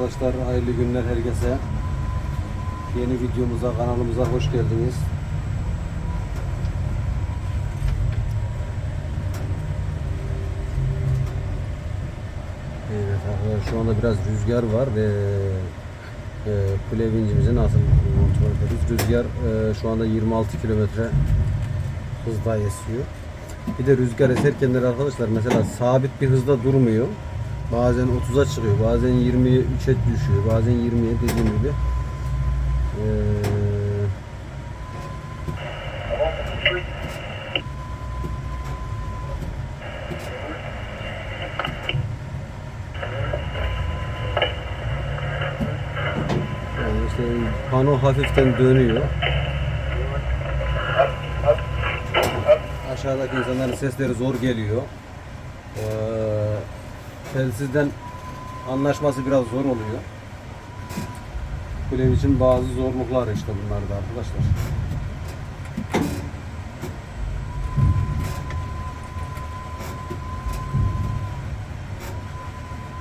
arkadaşlar, hayırlı günler herkese. Yeni videomuza, kanalımıza hoş geldiniz. Evet arkadaşlar şu anda biraz rüzgar var ve e, kule vincimizi nasıl kontrol ederiz? Rüzgar e, şu anda 26 kilometre hızda esiyor. Bir de rüzgar eserken de arkadaşlar mesela sabit bir hızda durmuyor. Bazen 30'a çıkıyor, bazen 20'ye 3'e düşüyor, bazen 20'ye dediğim gibi. Ee, yani işte pano hafiften dönüyor. Aşağıdaki insanların sesleri zor geliyor. Ee, telsizden anlaşması biraz zor oluyor. Kulev için bazı zorluklar işte bunlar da arkadaşlar.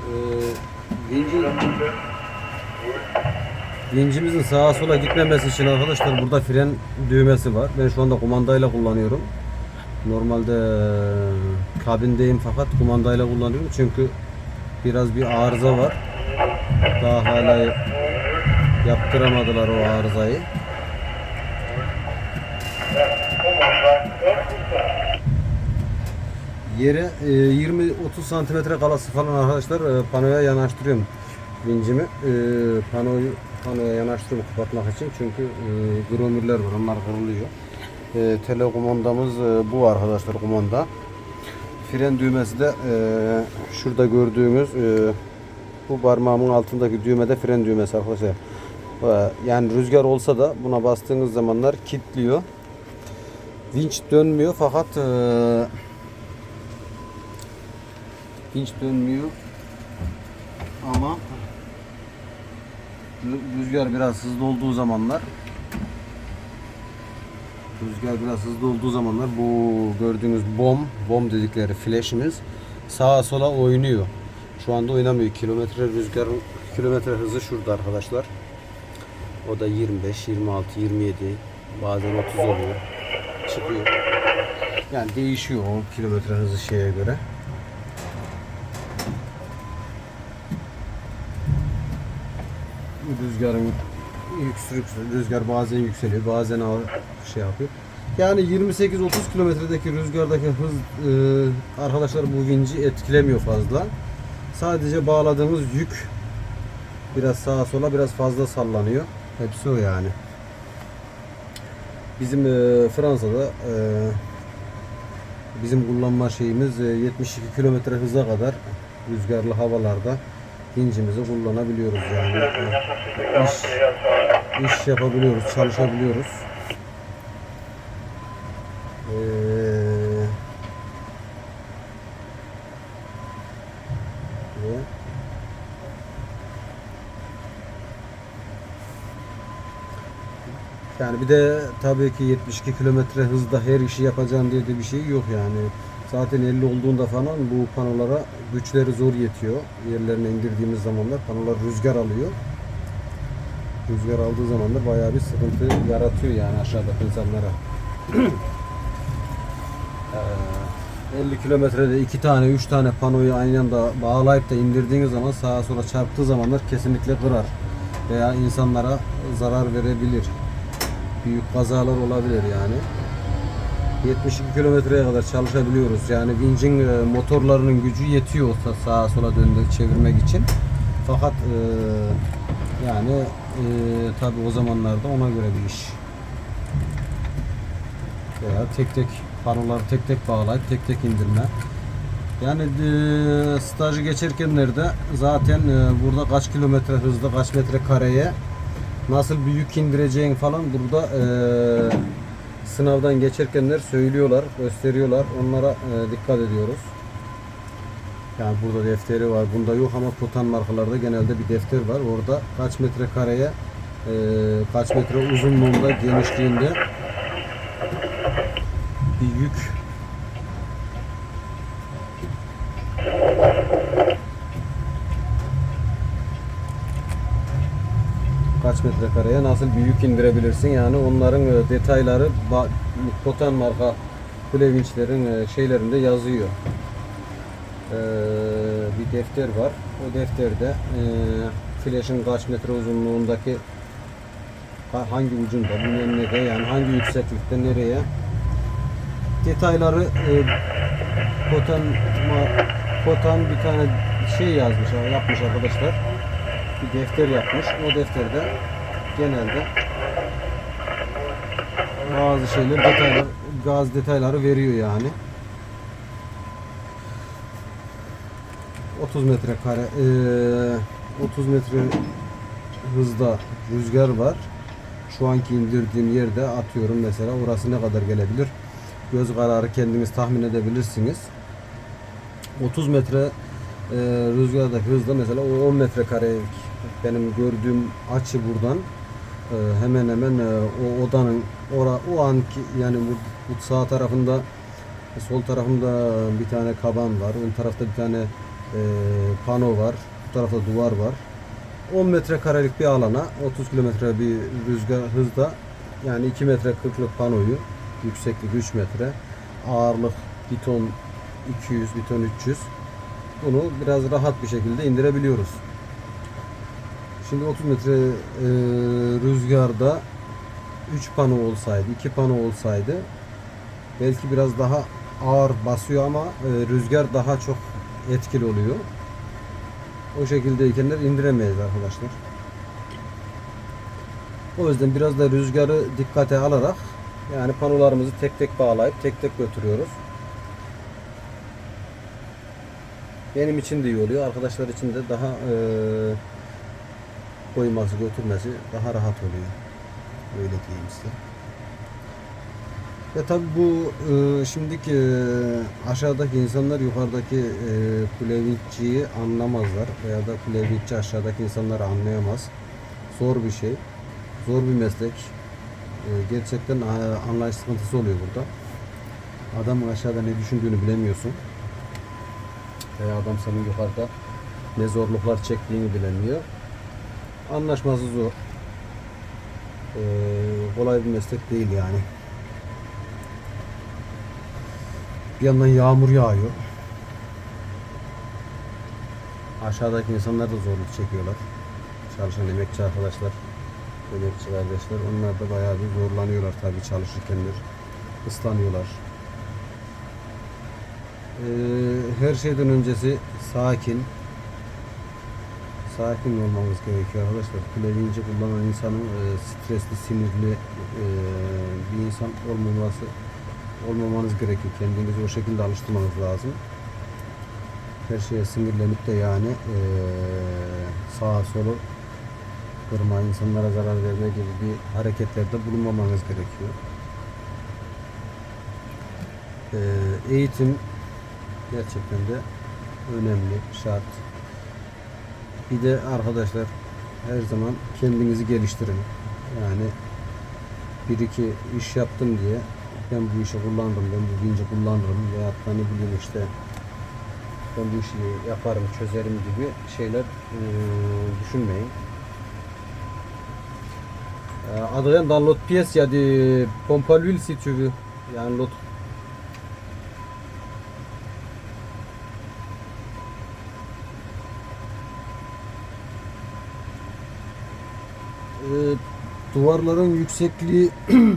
Ee, sağa sola gitmemesi için arkadaşlar burada fren düğmesi var. Ben şu anda kumandayla kullanıyorum. Normalde kabindeyim fakat kumandayla kullanıyorum çünkü biraz bir arıza var. Daha hala yaptıramadılar o arızayı. Yere e, 20-30 santimetre kalası falan arkadaşlar e, panoya yanaştırıyorum vincimi. E, panoyu panoya yanaştırıyorum kapatmak için çünkü e, gromürler var onlar kırılıyor. E, telekomandamız e, bu arkadaşlar kumanda. Fren düğmesi de e, şurada gördüğümüz e, bu parmağımın altındaki düğmede fren düğmesi arkadaşlar. E, yani rüzgar olsa da buna bastığınız zamanlar kilitliyor. Vinç dönmüyor fakat e, vinç dönmüyor ama rü- rüzgar biraz hızlı olduğu zamanlar Rüzgar biraz hızlı olduğu zamanlar bu gördüğünüz bom, bom dedikleri flash'imiz sağa sola oynuyor. Şu anda oynamıyor. Kilometre rüzgar kilometre hızı şurada arkadaşlar. O da 25, 26, 27, bazen 30 oluyor. Çıkıyor. Yani değişiyor o kilometre hızı şeye göre. Rüzgarın yüksek rüzgar bazen yükseliyor, bazen ağır şey yapıyor. Yani 28-30 kilometredeki rüzgardaki hız e, arkadaşlar bu vinci etkilemiyor fazla. Sadece bağladığımız yük biraz sağa sola biraz fazla sallanıyor. Hepsi o yani. Bizim e, Fransa'da e, bizim kullanma şeyimiz e, 72 kilometre hıza kadar rüzgarlı havalarda vincimizi kullanabiliyoruz yani. İş, iş yapabiliyoruz, çalışabiliyoruz. Ee, yani bir de tabii ki 72 kilometre hızda her işi yapacağım diye de bir şey yok yani. Zaten 50 olduğunda falan bu panolara güçleri zor yetiyor. Yerlerine indirdiğimiz zamanlar panolar rüzgar alıyor. Rüzgar aldığı zaman da bayağı bir sıkıntı yaratıyor yani aşağıdaki insanlara. Ee, 50 kilometrede iki tane, üç tane panoyu aynı anda bağlayıp da indirdiğiniz zaman sağa sola çarptığı zamanlar kesinlikle kırar veya insanlara zarar verebilir. Büyük kazalar olabilir yani. 72 kilometreye kadar çalışabiliyoruz. Yani vincin e, motorlarının gücü yetiyor sa- sağa sola döndür çevirmek için. Fakat e, yani e, tabi o zamanlarda ona göre bir iş. Veya tek tek panoları tek tek bağlayıp tek tek indirme. Yani e, stajı geçerkenlerde zaten e, burada kaç kilometre hızda kaç metre kareye nasıl bir yük indireceğin falan burada e, sınavdan geçerkenler söylüyorlar, gösteriyorlar. Onlara e, dikkat ediyoruz. Yani burada defteri var. Bunda yok ama Potan markalarda genelde bir defter var. Orada kaç metre kareye e, kaç metre uzunluğunda, genişliğinde bir yük kaç metrekareye nasıl bir yük indirebilirsin yani onların e, detayları Kotan marka kule vinçlerin e, şeylerinde yazıyor. Ee, bir defter var. O defterde e, flaşın kaç metre uzunluğundaki ha- hangi ucunda bilmem ne yani hangi yükseklikte nereye detayları e, Kotan Kotan bir tane şey yazmış yapmış arkadaşlar bir defter yapmış o defterde genelde bazı şeyler detaylar gaz detayları veriyor yani 30 metrekare eee 30 metre hızda rüzgar var. Şu anki indirdiğim yerde atıyorum mesela orası ne kadar gelebilir? Göz kararı kendiniz tahmin edebilirsiniz. 30 metre eee rüzgardaki hızda mesela o 10 metrekarelik benim gördüğüm açı buradan eee, hemen hemen eee, o odanın ora, o anki yani bu, sağ tarafında sol tarafımda bir tane kaban var. Ön tarafta bir tane eee, pano var. Bu tarafta duvar var. 10 metrekarelik bir alana 30 kilometre bir rüzgar hızda yani 2 metre 40'lık panoyu yükseklik 3 metre ağırlık bir ton 200 bir ton 300 bunu biraz rahat bir şekilde indirebiliyoruz. Şimdi 30 metre eee, rüzgarda 3 pano olsaydı 2 pano olsaydı belki biraz daha ağır basıyor ama e, rüzgar daha çok etkili oluyor. O şekildeykenler indiremeyiz arkadaşlar. O yüzden biraz da rüzgarı dikkate alarak yani panolarımızı tek tek bağlayıp tek tek götürüyoruz. Benim için de iyi oluyor. Arkadaşlar için de daha e, koyması götürmesi daha rahat oluyor. Öyle diyeyim size. Ya tabi bu e, şimdiki e, aşağıdaki insanlar yukarıdaki e, kulevinççiyi anlamazlar veya da kulevinççi aşağıdaki insanları anlayamaz. Zor bir şey. Zor bir meslek. E, gerçekten e, anlayış sıkıntısı oluyor burada. Adamın aşağıda ne düşündüğünü bilemiyorsun. Veya adam senin yukarıda ne zorluklar çektiğini bilemiyor. Anlaşması zor. E, kolay bir meslek değil yani. Bir yandan yağmur yağıyor. Aşağıdaki insanlar da zorluk çekiyorlar. Çalışan emekçi arkadaşlar, emekçi kardeşler. Onlar da bayağı bir zorlanıyorlar tabii çalışırken de. Islanıyorlar. Ee, her şeyden öncesi sakin. Sakin olmamız gerekiyor arkadaşlar. Kuleviyince kullanan insanın e, stresli, sinirli e, bir insan olmaması olmamanız gerekiyor. Kendinizi o şekilde alıştırmanız lazım. Her şeye sinirlenip de yani eee sağa solu kırma, insanlara zarar verme gibi bir hareketlerde bulunmamanız gerekiyor. Eee, eğitim gerçekten de önemli, şart. Bir de arkadaşlar her zaman kendinizi geliştirin. Yani bir iki iş yaptım diye ben bu işi kullandım, ben bu vinci kullanırım veya da ne bileyim işte ben bu işi yaparım, çözerim gibi şeyler eee, düşünmeyin. Adrien, dans l'autre pièce, il y a des pompes à l'huile si tu veux. Il y a un autre. Ee, duvarların yüksekliği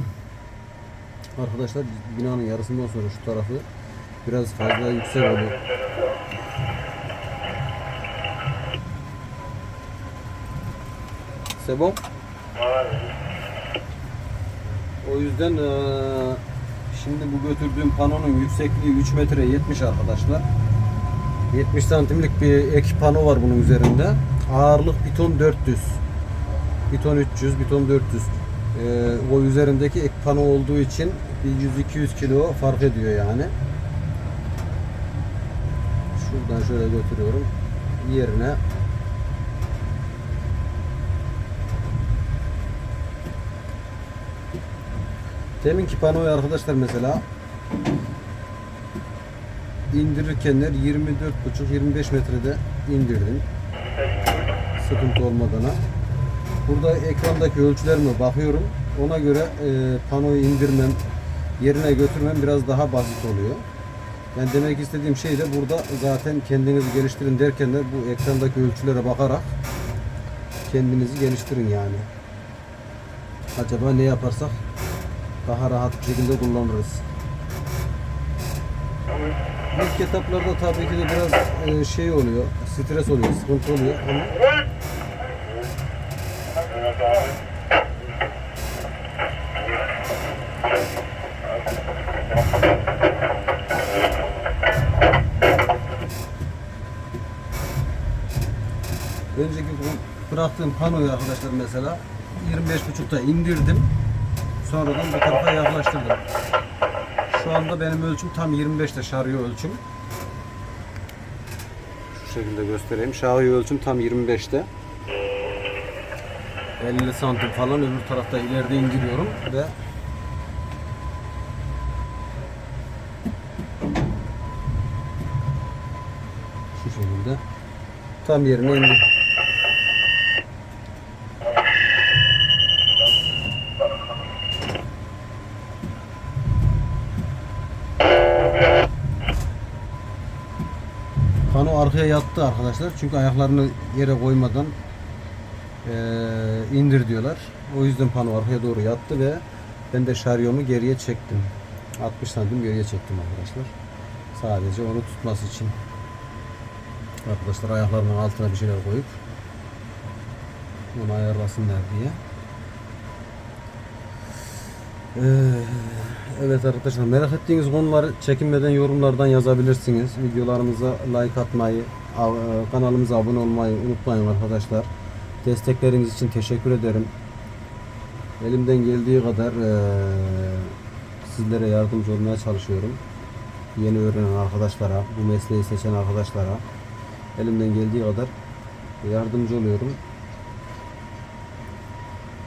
arkadaşlar binanın yarısından sonra şu tarafı biraz fazla yüksek oluyor. Bon? O yüzden eee, şimdi bu götürdüğüm panonun yüksekliği 3 metre 70 arkadaşlar. 70 santimlik bir ek pano var bunun üzerinde. Ağırlık 1 ton 400. 1 ton 300, 1 ton 400. Ee, o üzerindeki ek pano olduğu için bir 100-200 kilo fark ediyor yani. Şuradan şöyle götürüyorum. Yerine Deminki panoyu arkadaşlar mesela indirirkenler 24,5-25 metrede indirdim. Sıkıntı olmadan. Burada ekrandaki ölçülerime bakıyorum. Ona göre e, panoyu indirmem, yerine götürmem biraz daha basit oluyor. Yani demek istediğim şey de burada zaten kendinizi geliştirin derken de bu ekrandaki ölçülere bakarak kendinizi geliştirin yani. Acaba ne yaparsak daha rahat bir şekilde kullanırız. İlk etaplarda tabii ki de biraz e, şey oluyor, stres oluyor, sıkıntı oluyor ama önceki bıraktığım panoyu arkadaşlar mesela 25.5'ta indirdim. Sonradan bu tarafa yaklaştırdım. Şu anda benim ölçüm tam 25'te şarjı ölçüm. Şu şekilde göstereyim. Şarjı ölçüm tam 25'te. 50 santim falan öbür tarafta ileride indiriyorum ve şu şekilde tam yerine indi. Pano arkaya yattı arkadaşlar. Çünkü ayaklarını yere koymadan eee, indir diyorlar. O yüzden pano arkaya doğru yattı ve ben de şaryomu geriye çektim. 60 santim geriye çektim arkadaşlar. Sadece onu tutması için. Arkadaşlar ayaklarının altına bir şeyler koyup onu ayarlasınlar diye. Ee, evet arkadaşlar merak ettiğiniz konuları çekinmeden yorumlardan yazabilirsiniz. Videolarımıza like atmayı, e, kanalımıza abone olmayı unutmayın arkadaşlar. Destekleriniz için teşekkür ederim. Elimden geldiği kadar e, sizlere yardımcı olmaya çalışıyorum. Yeni öğrenen arkadaşlara, bu mesleği seçen arkadaşlara elimden geldiği kadar yardımcı oluyorum.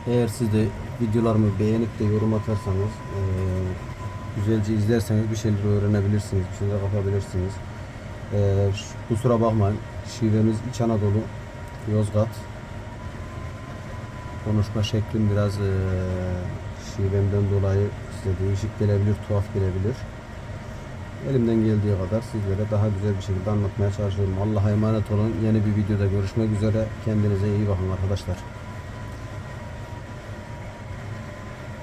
Eğer siz de videolarımı beğenip de yorum atarsanız, eee, güzelce izlerseniz bir şeyler öğrenebilirsiniz, bir şeyler kapabilirsiniz. Ş- kusura bakmayın, şivemiz İç Anadolu, Yozgat. Konuşma şeklim biraz eee şivemden dolayı size değişik gelebilir, tuhaf gelebilir. Elimden geldiği kadar sizlere daha güzel bir şekilde anlatmaya çalışıyorum. Allah'a emanet olun. Yeni bir videoda görüşmek üzere. Kendinize iyi bakın arkadaşlar.